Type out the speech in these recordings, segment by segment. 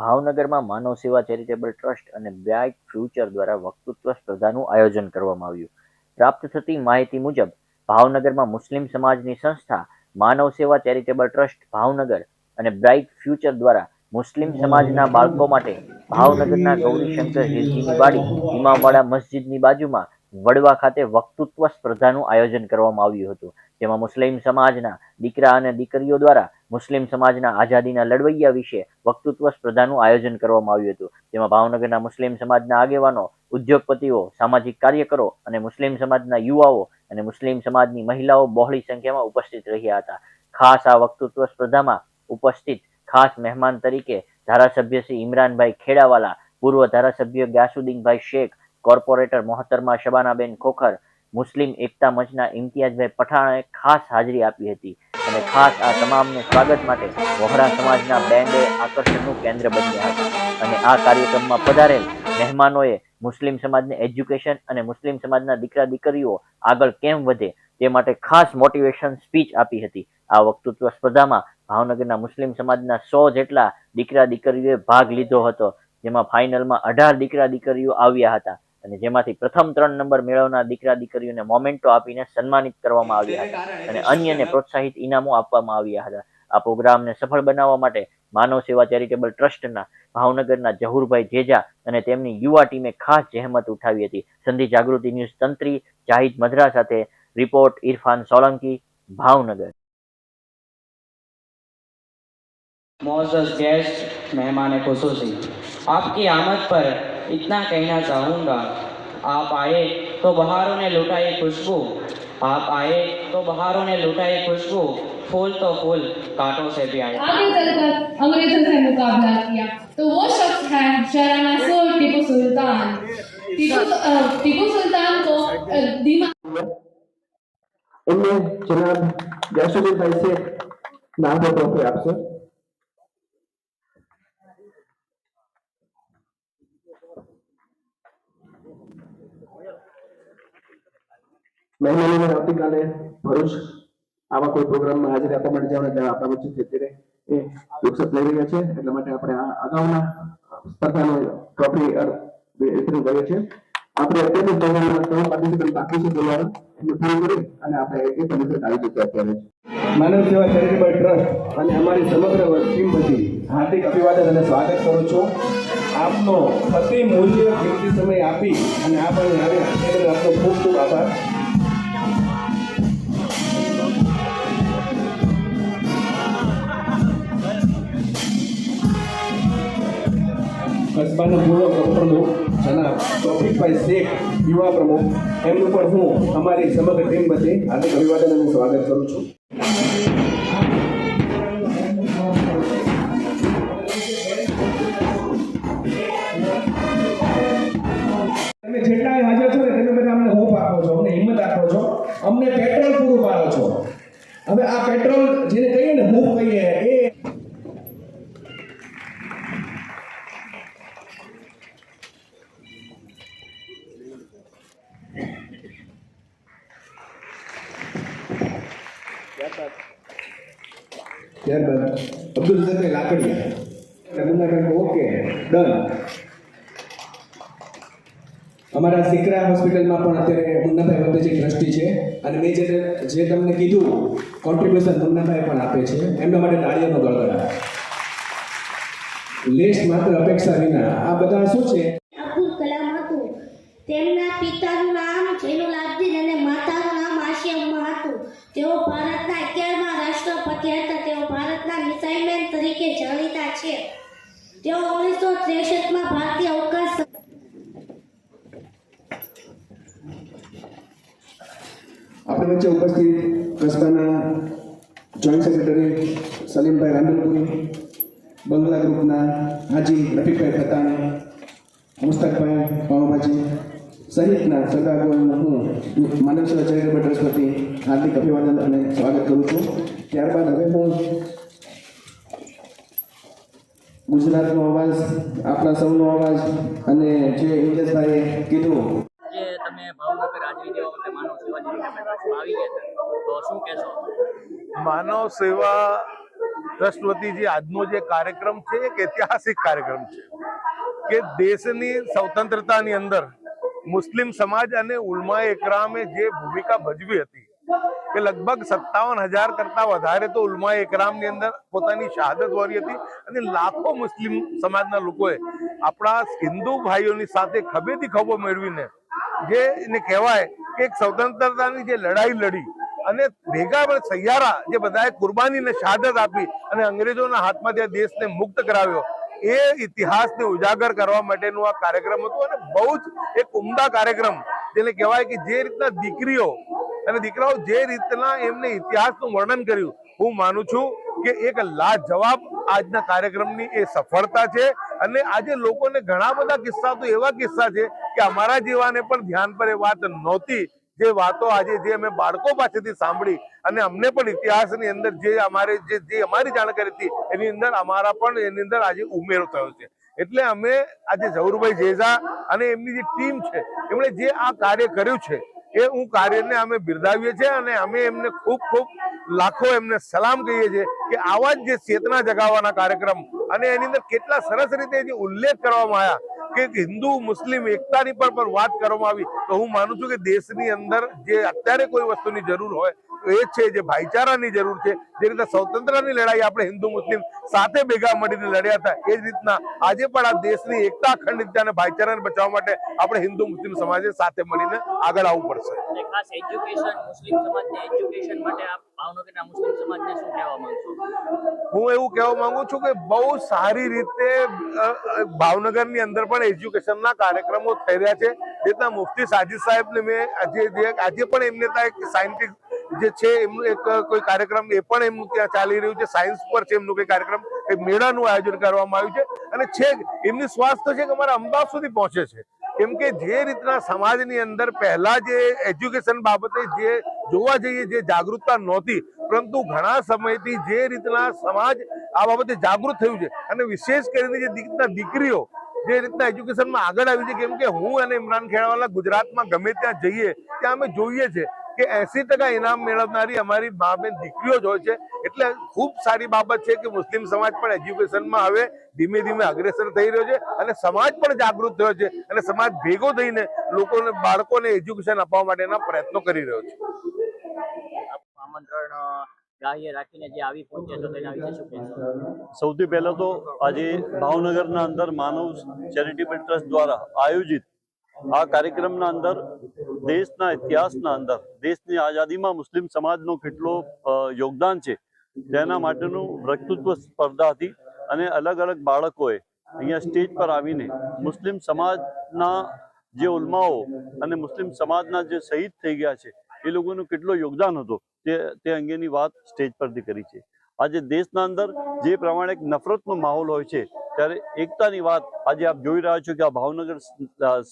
ભાવનગરમાં Manav Seva charitable trust અને bright future દ્વારા વક્તૃત્વ સ્પર્ધાનું આયોજન કરવામાં આવ્યું. પ્રાપ્ત થતી માહિતી મુજબ, ભાવનગરમાં મુસ્લિમ સમાજની સંસ્થા, માનવ સેવા ચેરિટેબલ ટ્રસ્ટ, ભાવનગર અને બ્રાઇટ ફ્યુચર દ્વારા મુસ્લિમ સમાજના બાળકો માટે ભાવનગરના ગૌરીશંકર હિલજીની વાડી ઇમામવાડા મસ્જિદની બાજુમાં વડવા ખાતે વક્તૃત્વ સ્પર્ધાનું આયોજન કરવામાં આવ્યું હતું, જેમાં મુસ્લિમ સમાજના દીકરા અને દીકરીઓ દ્વારા મુસ્લિમ સમાજના આઝાદીના લડવૈયા વિશે વક્તૃત્વ સ્પર્ધાનું આયોજન કરવામાં આવ્યું હતું. જેમાં ભાવનગરના મુસ્લિમ સમાજના આગેવાનો, ઉદ્યોગપતિઓ, સામાજિક કાર્યકરો અને મુસ્લિમ સમાજના યુવાઓ અને મુસ્લિમ સમાજની મહિલાઓ બહોળી સંખ્યામાં ઉપસ્થિત રહ્યા હતા. ખાસ આ વક્તૃત્વ સ્પર્ધામાં ઉપસ્થિત ખાસ મહેમાન તરીકે ધારાસભ્ય શ્રી ઇમરાનભાઈ ખેડાવાલા, પૂર્વ ધારાસભ્ય ગ્યાસુદ્દીનભાઈ શેખ, કોર્પોરેટર મોહતરમા શબાનાબેન ખોખર, મુસ્લિમ એકતા મંચના ઇમ્તિયાઝભાઈ પઠાણે ખાસ હાજરી આપી હતી. અને ખાસ આ તમામને સ્વાગત માટે વહોરા સમાજના બેન્ડે આકર્ષણનું કેન્દ્ર બન્યા હતા. અને આ કાર્યક્રમમાં પધારેલ મહેમાનોએ મુસ્લિમ સમાજને એજ્યુકેશન અને મુસ્લિમ સમાજના દીકરા દીકરીઓ આગળ કેમ વધે તે માટે ખાસ મોટિવેશન સ્પીચ આપી હતી. આ વક્તૃત્વ સ્પર્ધામાં ભાવનગરના મુસ્લિમ સમાજના સો જેટલા દીકરા દીકરીઓએ ભાગ લીધો હતો. જેમાં ફાઇનલમાં અઢાર દીકરા દીકરીઓ આવ્યા હતા. અને જેમાંથી પ્રથમ ત્રણ નંબર મેળવનાર દીકરા દીકરીઓને મોમેન્ટો આપીને સન્માનિત કરવામાં આવ્યા હતા અને અન્યને પ્રોત્સાહિત ઇનામો આપવામાં આવ્યા હતા. આ પ્રોગ્રામને સફળ બનાવવા માટે માનવ સેવા ચેરિટેબલ ટ્રસ્ટના ભાવનગરના જહુરભાઈ જેજા અને તેમની યુવા ટીમે ખાસ જહેમત ઉઠાવી હતી. સંધિ જાગૃતિ ન્યૂઝ તંત્રી જાહિદ મધરા સાથે રિપોર્ટ ઇરફાન સોલંકી ભાવનગર. મોઝસ ગેસ્ટ મહેમાન ખુશુસી આપકી આમદ પર इतना कहना चाहूँगा। आप आए तो बहारों ने लुटाई खुशबू। आप आए तो बहारों ने लुटाई खुशबू। फूल तो फूल कांटों से भी आए। आगे चलकर अंग्रेज़ों से मुकाबला किया। तो वो शख्स है शरानासुर टीपू सुल्तान। टीपू टीपू सुल्तान को दिमाग इनमें जनाब जैसुद्दीन भाई से नाम बताओ आपसे। મહેમાનોને આવતીકાલે ભરૂચ આવા કોઈ પ્રોગ્રામમાં હાજરી આપવા માટે જવાના આપણા વચ્ચેથી અત્યારે એ રૂખસત લઈ રહ્યા છે, એટલા માટે આપણે આ અગાઉના સ્પર્ધાનો ટ્રોફી વિતરણ કરીએ છીએ. આપણે અત્યારે પ્રોગ્રામમાં ત્રણ પાર્ટિસિપન્ટ બાકી છે બોલવાના એનું ફોન કરી અને આપણે એ પાર્ટિસિપન્ટ આવી ચૂક્યા અત્યારે માનવ સેવા ચેરિટેબલ ટ્રસ્ટ અને અમારી સમગ્ર ટીમ વતી હાર્દિક અભિવાદન અને સ્વાગત કરું છું. આપનો અતિ મૂલ્ય કિંમતી સમય આપી અને આપણને આવ્યા પૂર્વ પ્રમુખ જનાબ તોફિકભાઈ શેખ, યુવા પ્રમુખ. એમનું પણ હું અમારી સમગ્ર ટીમ વચ્ચે હાર્દિક અભિવાદન અને સ્વાગત કરું છું. જેટલા હાજર છો ને તમે બધા અમને હોપ છો, અમને હિંમત આપો છો, અમને પેટ્રોલ પૂરું પાડો છો. હવે આ પેટ્રોલ જેને કહીએ ને, હું કહીએ, એ ત્યારબાદ અબ્દુલ સત્રે કહે ઓકે ડન. અમારા સિકરા હોસ્પિટલમાં પણ અત્યારે મુન્નાભાઈ વચ્ચે ટ્રસ્ટી છે, અને મેં જે જે તમને કીધું કોન્ટ્રીબ્યુશન મુન્નાભાઈ પણ આપે છે, એમના માટે તાળીઓનો ગળગડા લેસ્ટ માત્ર અપેક્ષા વિના. આ બધા શું છે? અબ્દુલ કલામ હતું. તેમના પિતાનું નામ જૈનુલાબ્દીન અને માતાનું નામ આશિયા ઉમ્મા હતું. તેઓ ભારતના અગિયારમા રાષ્ટ્રપતિ હતા. તેઓ ભારતના મિસાઇલમેન તરીકે જાણીતા છે. તેઓ ઓગણીસો ત્રેસઠમાં ભારતીય અવકાશ આપણી વચ્ચે ઉપસ્થિત કસ્બાના જોઈન્ટ સેક્રેટરી સલીમભાઈ રાંદલપુરી બંગલા ગ્રુપના હાજી રફીકભાઈ ખતાણી, મુસ્તકભાઈ પાઉભાજી સહિતના સગાગોને હું માનવ સેવા ચેરિટેબલ ટ્રસ્ટ વતી હાર્દિક અભિવાદન અને સ્વાગત કરું છું. ત્યારબાદ હવે હું ગુજરાતનો અવાજ આપણા સૌનો અવાજ અને જે ઇન્જસભાઈએ કીધું. જે તમે ભાવનગર માનવ સેવા આવી ગયા તો શું કહેશો? માનવ સેવા ટ્રસ્ટ વતી જે આજનો જે કાર્યક્રમ છે એક ઐતિહાસિક કાર્યક્રમ છે કે દેશની સ્વતંત્રતાની અંદર મુસ્લિમ સમાજ અને ઉલમા એકરામે જે ભૂમિકા ભજવી હતી કે લગભગ સત્તાવન હજાર કરતા વધારે તો ઉલમા એકરામની અંદર પોતાની શહાદત વરી હતી અને લાખો મુસ્લિમ સમાજના લોકોએ આપણા હિન્દુ ભાઈઓની સાથે ખભેથી ખભો મેળવીને જે એને કહેવાય કે એક સ્વતંત્રતાની જે લડાઈ લડી અને ભેગા પણ સૈયારા જે બધાએ કુરબાનીને શહાદત આપી અને અંગ્રેજોના હાથમાં જે દેશને મુક્ત કરાવ્યો, એ ઇતિહાસને ઉજાગર કરવા માટેનું આ કાર્યક્રમ હતું અને બહુ જ એક ઉમદા કાર્યક્રમ. જેને કહેવાય કે જે રીતના દીકરીઓ અને દીકરાઓ જે રીતના એમને ઇતિહાસનું વર્ણન કર્યું, હું માનું છું કે એક લાજવાબ આજના કાર્યક્રમની એ સફળતા છે. અને આજે લોકોને ઘણા બધા કિસ્સા તો એવા કિસ્સા છે કે અમારા જેવાને પણ ધ્યાન પર એ વાત નહોતી. જે વાતો આજે જે અમે બાળકો પાસેથી સાંભળી અને અમને પણ ઇતિહાસની અંદર જે અમારે જે જે અમારી જાણકારી હતી, એની અંદર અમારા પણ એની અંદર આજે ઉમેરો થયો છે. એટલે અમે આજે ઝહુરભાઈ જેઝા અને એમની જે ટીમ છે, એમણે જે આ કાર્ય કર્યું છે એ હું કાર્યને અમે બિરદાવીએ છીએ અને અમે એમને ખૂબ ખૂબ લાખો એમને સલામ કહીએ છીએ કે આવા જ જે ચેતના જગાવવાના કાર્યક્રમ અને એની અંદર કેટલા સરસ રીતે જે ઉલ્લેખ કરવામાં આવ્યા કે હિન્દુ, મુસ્લિમ, એકતાની પર પણ વાત કરવામાં આવી, તો હું માનું છું કે દેશની અંદર જે અત્યારે કોઈ વસ્તુની જરૂર હોય એ છે જે ભાઈચારાની જરૂર છે જે રીતે સ્વતંત્રની લડાઈ આપણે હિન્દુ મુસ્લિમ સાથે ભેગા મળીને લડ્યા હતા એ જ રીતના આજે પણ આ દેશની એકતા અખંડિતતા અને ભાઈચારાને બચાવવા માટે આપણે હિન્દુ મુસ્લિમ સમાજે સાથે મળીને આગળ આવવું પડશે. ખાસ એજ્યુકેશન મુસ્લિમ સમાજને એજ્યુકેશન માટે આપ ભાવનગરના મુસ્લિમ સમાજને શું કહેવા માંગશો? હું એવું કહેવા માંગુ છું કે બહુ સારી રીતે ભાવનગરની અંદર પણ એજ્યુકેશનના કાર્યક્રમો થઈ રહ્યા છે. જેના મુફ્તી સાજિદ સાહેબને મેં આજે આજે પણ એમને ત્યાં એક સાયન્ટિસ્ટ જે છે, એમનું એક કોઈ કાર્યક્રમ, એ પણ એમનું ત્યાં ચાલી રહ્યું છે. સાયન્સ પર છે એમનું કોઈ કાર્યક્રમ. એક મેળાનું આયોજન કરવામાં આવ્યું છે. અને છેક એમની સ્વાસ્થ્ય છે કે અમારા અમદાવાદ સુધી પહોંચે છે. કેમ કે જે રીતના સમાજની અંદર પહેલા જે એજ્યુકેશન બાબતે જે જોવા જઈએ, જે જાગૃતતા નહોતી. પરંતુ ઘણા સમયથી જે રીતના સમાજ આ બાબતે જાગૃત થયું છે. અને વિશેષ કરીને જે રીતના દીકરીઓ જે રીતના એજ્યુકેશનમાં આગળ આવી છે, કેમ કે હું અને ઇમરાન ખેડાવાલા ગુજરાતમાં ગમે ત્યાં જઈએ, ત્યાં અમે જોઈએ છે. કે એસી ટકા ઇનામ મેળવનારી અમારી મા બેન દીકરીઓ જ હોય છે. એટલે ખૂબ સારી બાબત છે કે મુસ્લિમ સમાજ પણ એજ્યુકેશનમાં હવે ધીમે ધીમે અગ્રેસર થઈ રહ્યો છે અને સમાજ પણ જાગૃત થયો છે અને સમાજ ભેગો થઈને લોકોને બાળકોને એજ્યુકેશન આપવા માટેના પ્રયત્નો કરી રહ્યો છે. આમંત્રણ ગ્રાહ્ય રાખીને જે આવી પહોંચ્યા છો તેના વિશે શું કહેશો? સૌથી પહેલા તો આજે ભાવનગરના અંદર માનવ ચેરિટેબલ ટ્રસ્ટ દ્વારા આયોજિત આ કાર્યક્રમના અંદર દેશના ઇતિહાસના અંદર, દેશની આઝાદીમાં મુસ્લિમ સમાજનો કેટલો યોગદાન છે, તેના માટેનું વક્તૃત્વ સ્પર્ધા હતી અને અલગ અલગ બાળકોએ અહીંયા સ્ટેજ પર આવીને મુસ્લિમ સમાજના જે ઉલમાઓ અને મુસ્લિમ સમાજના જે શહીદ થઈ ગયા છે, એ લોકોનું કેટલો યોગદાન હતો, તે તે અંગેની વાત સ્ટેજ પરથી કરી છે. આજે દેશના અંદર જે પ્રમાણે એક નફરતનો માહોલ હોય છે, ત્યારે એકતાની વાત આજે આપ જોઈ રહ્યા છો કે આ ભાવનગર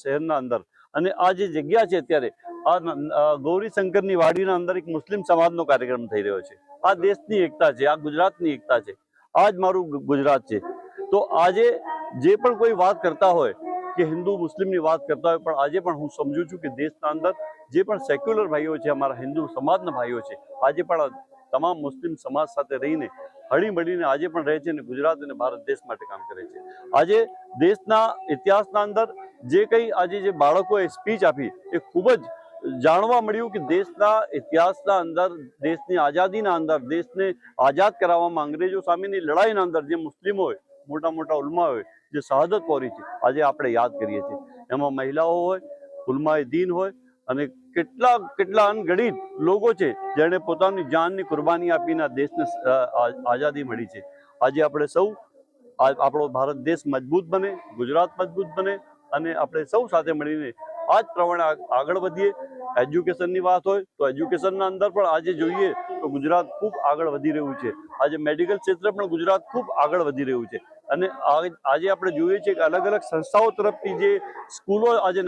શહેરના અંદર. અને આ જે જગ્યા છે અત્યારે, આ ગૌરીશંકરની વાડીના અંદર એક મુસ્લિમ સમાજનો કાર્યક્રમ થઈ રહ્યો છે. આ દેશની એકતા છે, આ ગુજરાતની એકતા છે. આ જ મારું ગુજરાત છે. તો આજે જે પણ કોઈ વાત કરતા હોય, કે હિન્દુ મુસ્લિમની વાત કરતા હોય, પણ આજે પણ હું સમજુ છું કે દેશના અંદર જે પણ સેક્યુલર ભાઈઓ છે, અમારા હિન્દુ સમાજના ભાઈઓ છે, આજે પણ તમામ મુસ્લિમ સમાજ સાથે રહીને હળી મળીને આજે પણ રહે છે અને ગુજરાત અને ભારત દેશ માટે કામ કરે છે. આજે દેશના ઇતિહાસના અંદર જે કંઈ આજે જે બાળકોએ સ્પીચ આપી, એ ખૂબ જ જાણવા મળ્યું કે દેશના ઇતિહાસના અંદર, દેશની આઝાદીના અંદર, દેશને આઝાદ કરાવવામાં અંગ્રેજો સામેની લડાઈના અંદર જે મુસ્લિમોએ મોટા મોટા ઉલમા હોય, જે શહાદત પહોરી છે, આજે આપણે યાદ કરીએ છીએ. એમાં મહિલાઓ હોય, ઉલમાએ દીન હોય અને કેટલા કેટલા અનગણિત લોકો છે જેણે પોતાની જાનની કુરબાની આપીને દેશને આઝાદી મળી છે. આજે આપણે સૌ આપણો ભારત દેશ મજબૂત બને, ગુજરાત મજબૂત બને અને આપણે સૌ સાથે મળીને આ જ પ્રમાણે આગ- આગળ વધીએ. એજ્યુકેશનની વાત હોય તો એજ્યુકેશનના અંદર પણ આજે જોઈએ તો ગુજરાત ખૂબ આગળ વધી રહ્યું છે. આજે મેડિકલ ક્ષેત્રે પણ ગુજરાત ખૂબ આગળ વધી રહ્યું છે. અને આજે આપણે જોઈએ છીએ કે અલગ અલગ સંસ્થાઓ તરફથી જે સ્કૂલો આજે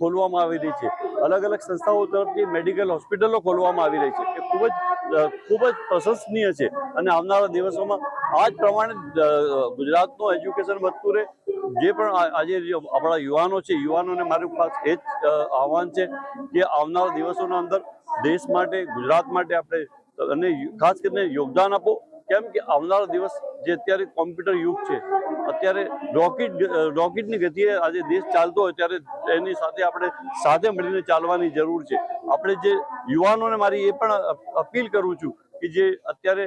ખોલવામાં આવી રહી છે. અલગ અલગ સંસ્થાઓ તરફથી મેડિકલ હોસ્પિટલો ખોલવામાં આવી રહી છે એ ખૂબ જ ખૂબ જ પ્રશંસનીય છે. અને આવનારા દિવસોમાં આ જ પ્રમાણે ગુજરાતનું એજ્યુકેશન વધતું રહે. જે પણ આજે આપણા યુવાનો છે, યુવાનોને મારું ખાસ એ જ આહવાન છે કે આવનારા દિવસોના અંદર દેશ માટે, ગુજરાત માટે આપણે, અને ખાસ કરીને યોગદાન આપો. કેમ કે આવનારા દિવસ જે અત્યારે કોમ્પ્યુટર યુગ છે, અત્યારે રોકેટ, રોકેટની ગતિએ આજે દેશ ચાલતો હોય ત્યારે એની સાથે આપણે સાથે મળીને ચાલવાની જરૂર છે. આપણે જે યુવાનોને મારી એ પણ અપીલ કરું છું કે જે અત્યારે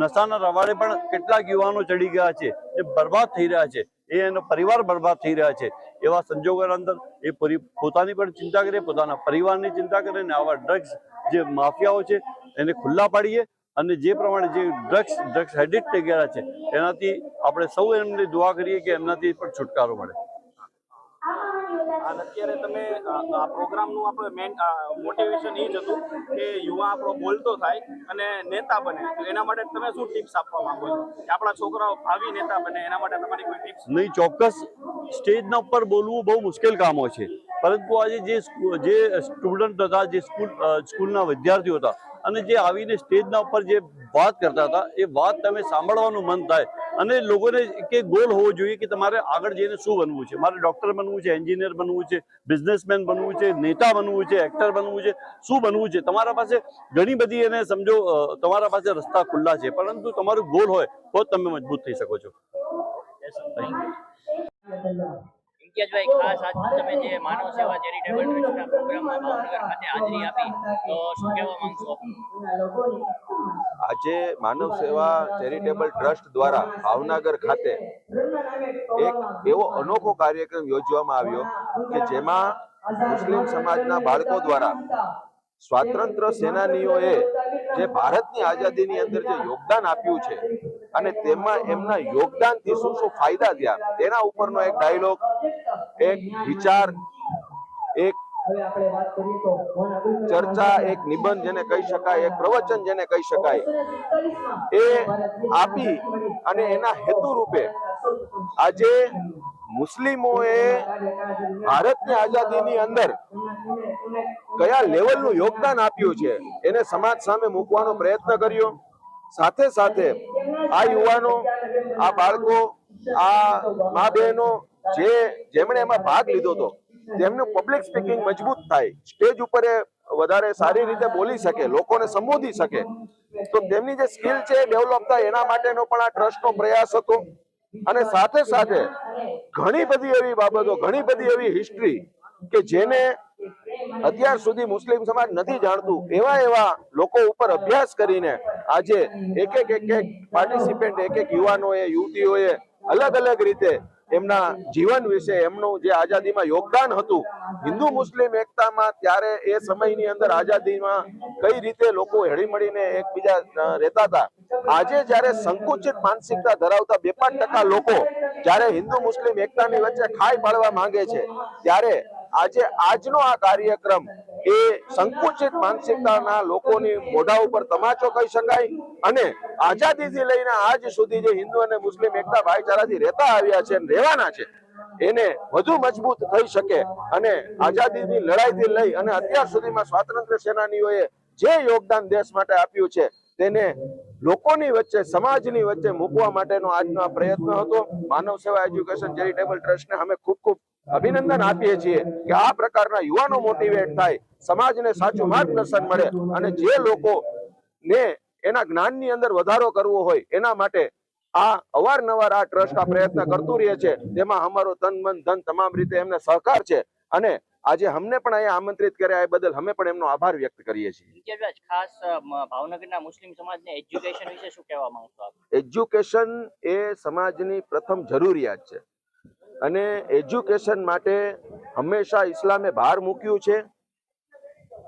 નશાના રવાડે પણ કેટલાક યુવાનો ચડી ગયા છે, જે બરબાદ થઈ રહ્યા છે, એ એનો પરિવાર બરબાદ થઈ રહ્યા છે. એવા સંજોગોના અંદર એ પોતાની પણ ચિંતા કરે, પોતાના પરિવારની ચિંતા કરે ને આવા ડ્રગ્સ જે માફિયાઓ છે, એને ખુલ્લા પાડીએ અને જે પ્રમાણે જે ડ્રગ્સ ડ્રગ્સ હેડિટ થઈ ગયા છે એનાથી આપણે સૌ એમને દુઆ કરીએ કે એમનાથી પણ છુટકારો મળે. અત્યારે તમે આ પ્રોગ્રામનું આપણે મેન મોટિવેશન એ જ હતું કે યુવા આપણો બોલતો થાય અને નેતા બને. તો એના માટે તમે શું ટિપ્સ આપવા માંગો છો? કે આપણા છોકરાઓ ભાવિ નેતા બને એના માટે તમારી કોઈ ટિપ્સ નહીં ચોક્કસ. સ્ટેજના ઉપર બોલવું બહુ મુશ્કેલ કામ હોય છે. પરંતુ આજે જે જે સ્ટુડન્ટ હતા જે સ્કૂલ સ્કૂલના વિદ્યાર્થીઓ હતા અને જે આવીને સ્ટેજના ઉપર જે વાત કરતા હતા, એ વાત તમે સાંભળવાનું મન થાય. અને લોકોને કે ગોલ હોવો જોઈએ કે તમારે આગળ જઈને શું બનવું છે? મારે ડોક્ટર બનવું છે, એન્જિનિયર બનવું છે, બિઝનેસમેન બનવું છે, નેતા બનવું છે, એક્ટર બનવું છે, શું બનવું છે? તમારા પાસે ઘણી બધી એને સમજો તમારા પાસે રસ્તા ખુલ્લા છે, પરંતુ તમારું ગોલ હોય તો તમે મજબૂત થઈ શકો છો. ઇમ્તિયાઝભાઈ ખાસ આજ તમે જે માનવ સેવા ચેરિટેબલ ટ્રસ્ટના પ્રોગ્રામમાં ભાવનગર ખાતે હાજરી આપી, તો શું કહેવા માંગશો? આજે માનવ સેવા ચેરિટેબલ ટ્રસ્ટ દ્વારા ભાવનગર ખાતે એક એવો અનોખો કાર્યક્રમ યોજવામાં આવ્યો કે જેમાં મુસ્લિમ સમાજના બાળકો દ્વારા સ્વાતંત્ર્ય સેનાનીઓએ જે ભારતની આઝાદીની અંદર જે યોગદાન આપ્યું છે અને તેમાં એમના યોગદાનથી શું શું ફાયદા થયા? તેના ઉપરનો એક ડાયલોગ એક વિચાર, એક ચર્ચા, એક નિબંધ જેને કહી શકાય, એક પ્રવચન જેને કહી શકાય, એ આપી અને એના હેતુ રૂપે આજે મુસ્લિમોએ ભારતની આઝાદીની અંદર કયા લેવલનું યોગદાન આપ્યું છે? એને સમાજ સામે મૂકવાનો પ્રયત્ન કર્યો. સાથે સાથે આ યુવાનો, આ બાળકો, આ મા બહેનો જે જેમણે એમાં ભાગ લીધો હતો, તેમનું પબ્લિક સ્પીકિંગ મજબૂત થાય સ્ટેજ ઉપર વધારે સારી રીતે બોલી શકે, લોકોને સંબોધી શકે. તો તેમની જે સ્કિલ છે ડેવલપ થાય એના માટેનો પણ આ ટ્રસ્ટનો પ્રયાસ હતો. અને સાથે સાથે ઘણી બધી એવી બાબતો, ઘણી બધી એવી હિસ્ટ્રી કે જેને અત્યાર સુધી મુસ્લિમ સમાજ નથી જાણતું, એવા એવા લોકો ઉપર અભ્યાસ કરીને આજે એક એક એક એક પાર્ટિસિપેન્ટ એક એક યુવાનોએ, યુવતીઓએ અલગ અલગ રીતે એમના જીવન વિશે, એમનું જે આઝાદીમાં યોગદાન હતું, હિન્દુ મુસ્લિમ એકતામાં ત્યારે એ સમયની અંદર આઝાદીમાં કઈ રીતે લોકો હળીમળીને એકબીજા રહેતા હતા. આજે જ્યારે સંકુચિત માનસિકતા ધરાવતા બે પાંચ ટકા લોકો જ્યારે હિન્દુ મુસ્લિમ એકતાની વચ્ચે ખાઈ પાડવા માંગે છે, ત્યારે આજે આજનો આ કાર્યક્રમ એ સંકુચિત માનસિકતાના લોકોની મોઢા ઉપર તમાચો કહી શકાય અને આઝાદીથી લઈને આજ સુધી જે હિન્દુ અને મુસ્લિમ એકતા ભાઈચારાથી રહેતા આવ્યા છે રહેવાના છે, એને વધુ મજબૂત થઈ શકે અને આઝાદીની લડાઈથી લઈ અને અત્યાર સુધીમાં સ્વાતંત્ર્ય સેનાનીઓએ જે યોગદાન દેશ માટે આપ્યું છે, તેને લોકોની વચ્ચે, સમાજની વચ્ચે મૂકવા માટેનો આજનો આ પ્રયત્ન હતો. માનવ સેવા એજ્યુકેશન ચેરિટેબલ ટ્રસ્ટને અમે ખૂબ ખૂબ અભિનંદન આપીએ છીએ કે આ પ્રકારના યુવાનો મોટિવેટ થાય સમાજને સાચું માર્ગદર્શન મળે અને જે લોકો ને એના જ્ઞાનની અંદર વધારો કરવો હોય એના માટે આ અવારનવાર આ ટ્રસ્ટ આ પ્રયત્ન કરતું રહે છે તેમાં અમારો તન મન ધન તમામ રીતે એમને સહકાર છે અને આજે અમને પણ અહીંયા આમંત્રિત કર્યા એ બદલ અમે પણ એમનો આભાર વ્યક્ત કરીએ છીએ. ખાસ ભાવનગરના મુસ્લિમ સમાજને એજ્યુકેશન વિશે શું કહેવા માંગતો એજ્યુકેશન એ સમાજની પ્રથમ જરૂરિયાત છે. અને એજ્યુકેશન માટે હંમેશા ઇસ્લામે ભાર મૂક્યું છે.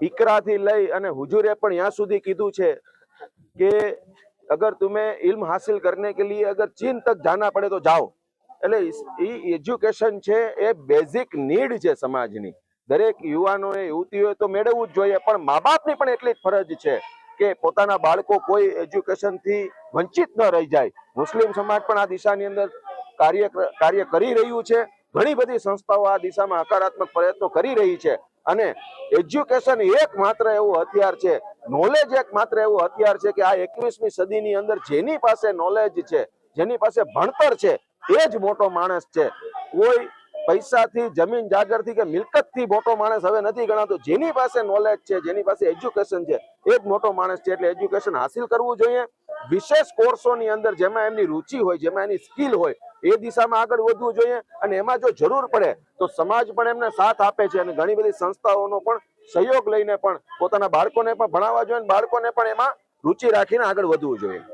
ઇકરાથી લઈ અને હુજુરે પણ ત્યાં સુધી કીધું છે કે અગર તમે ઇલ્મ હાસિલ કરને કે લીએ અગર ચીન તક જાના પડે તો જાઓ. એટલે એ એજ્યુકેશન છે એ બેઝિક નીડ છે સમાજની. દરેક યુવાનોએ, યુવતીઓએ તો મેળવવું જ જોઈએ, પણ મા બાપની પણ એટલી જ ફરજ છે કે પોતાના બાળકો કોઈ એજ્યુકેશનથી વંચિત ન રહી જાય. મુસ્લિમ સમાજ પણ આ દિશાની અંદર કાર્ય કાર્ય કરી રહ્યું છે. ઘણી બધી સંસ્થાઓ આ દિશામાં હકારાત્મક પ્રયત્નો કરી રહી છે. અને એજ્યુકેશન એક માત્ર એવું હથિયાર છે. નોલેજ એક માત્ર એવું હથિયાર છે કે આ એકવીસમી સદીની અંદર જેની પાસે નોલેજ છે, જેની પાસે ભણતર છે, એ જ મોટો માણસ છે. કોઈ પૈસાથી, જમીન જાગરથી કે મિલકતથી મોટો માણસ હવે નથી ગણાતો. જેની પાસે નોલેજ છે, જેની પાસે એજ્યુકેશન છે, એ જ મોટો માણસ છે. એટલે એજ્યુકેશન હાસિલ કરવું જોઈએ. વિશેષ કોર્સોની અંદર જેમાં એમની રુચિ હોય, જેમાં એની સ્કિલ હોય એ દિશામાં આગળ વધવું જોઈએ અને એમાં જો જરૂર પડે તો સમાજ પણ એમને સાથ આપે છે અને ઘણી બધી સંસ્થાઓનો પણ સહયોગ લઈને પણ પોતાના બાળકોને પણ ભણાવવા જોઈએ બાળકોને પણ એમાં રુચિ રાખીને આગળ વધવું જોઈએ.